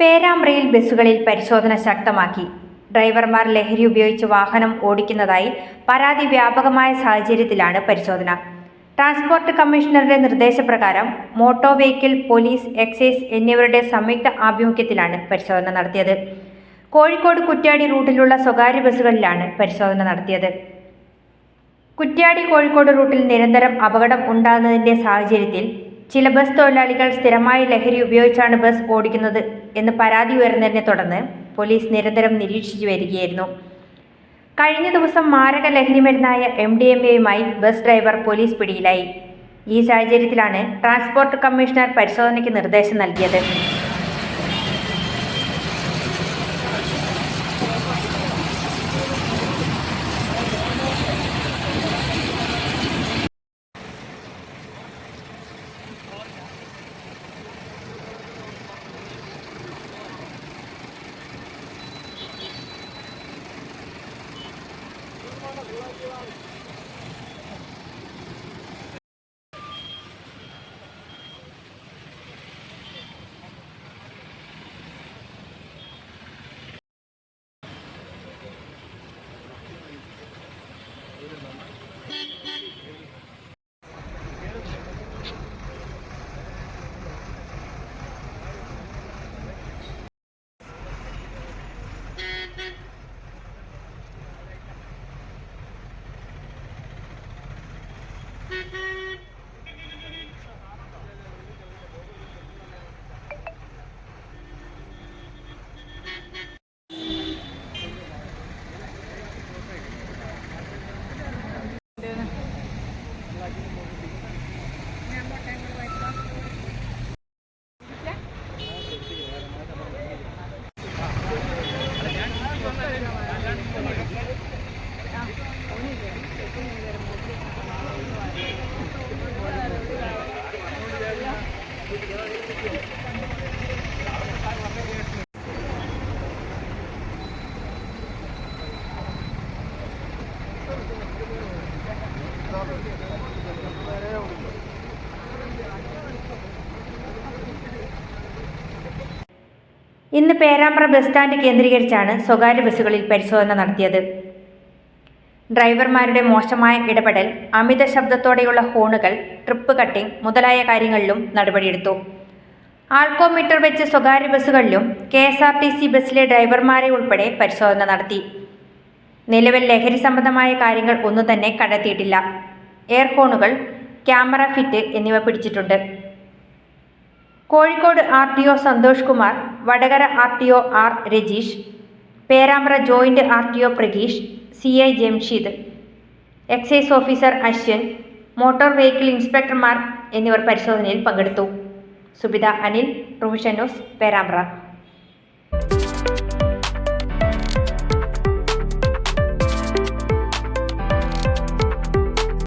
റൂട്ടിൽ ബസ്സുകളിൽ പരിശോധന ശക്തമാക്കി. ഡ്രൈവർമാർ ലഹരി ഉപയോഗിച്ച് വാഹനം ഓടിക്കുന്നതായി പരാതി വ്യാപകമായ സാഹചര്യത്തിലാണ് പരിശോധന. ട്രാൻസ്പോർട്ട് കമ്മീഷണറുടെ നിർദ്ദേശപ്രകാരം മോട്ടോർ വെഹിക്കിൾ പോലീസ് എക്സൈസ് എന്നിവരുടെ സംയുക്ത ആഭിമുഖ്യത്തിലാണ് പരിശോധന നടത്തിയത്. കോഴിക്കോട് കുറ്റ്യാടി റൂട്ടിലുള്ള സ്വകാര്യ ബസ്സുകളിലാണ് പരിശോധന നടത്തിയത്. കുറ്റ്യാടി കോഴിക്കോട് റൂട്ടിൽ നിരന്തരം അപകടം ഉണ്ടാകുന്നതിന്റെ സാഹചര്യത്തിൽ ചില ബസ് തൊഴിലാളികൾ സ്ഥിരമായി ലഹരി ഉപയോഗിച്ചാണ് ബസ് ഓടിക്കുന്നത്. എന്ന് പരാതി ഉയർന്നതിനെ തുടർന്ന് പോലീസ് നിരന്തരം നിരീക്ഷിച്ചു വരികയായിരുന്നു. കഴിഞ്ഞ ദിവസം മാരക ലഹരി മരുന്നായ എം ഡി എം എയുമായി ബസ് ഡ്രൈവർ പോലീസ് പിടിയിലായി. ഈ സാഹചര്യത്തിലാണ് ട്രാൻസ്പോർട്ട് കമ്മീഷണർ പരിശോധനയ്ക്ക് നിർദ്ദേശം നൽകിയത്. ഇന്ന് പേരാമ്പ്ര ബസ് സ്റ്റാൻഡ് കേന്ദ്രീകരിച്ചാണ് സ്വകാര്യ ബസ്സുകളിൽ പരിശോധന നടത്തിയത്. ഡ്രൈവർമാരുടെ മോശമായ ഇടപെടൽ അമിത ശബ്ദത്തോടെയുള്ള ഹോണുകൾ ട്രിപ്പ് കട്ടിംഗ് മുതലായ കാര്യങ്ങളിലും നടപടിയെടുത്തു. ആൾക്കോമീറ്റർ വെച്ച് സ്വകാര്യ ബസ്സുകളിലും K S R T C ബസ്സിലെ ഡ്രൈവർമാരെ ഉൾപ്പെടെ പരിശോധന നടത്തി. നിലവിൽ ലഹരി സംബന്ധമായ കാര്യങ്ങൾ ഒന്നും തന്നെ കണ്ടെത്തിയിട്ടില്ല. എയർ ഹോണുകൾ ക്യാമറ ഫിറ്റ് എന്നിവ പിടിച്ചിട്ടുണ്ട്. Kozhikode R T O Santhosh Kumar Vadakara R T O R Rajeesh Perambra joint R T O Prakeesh C I Jamsheed excise officer Ashwan motor vehicle ഇൻസ്പെക്ടർമാർ എന്നിവർ പരിശോധനയിൽ പങ്കെടുത്തു. സുബിത അനിൽ ന്യൂസ് പേരാമ്പ്ര.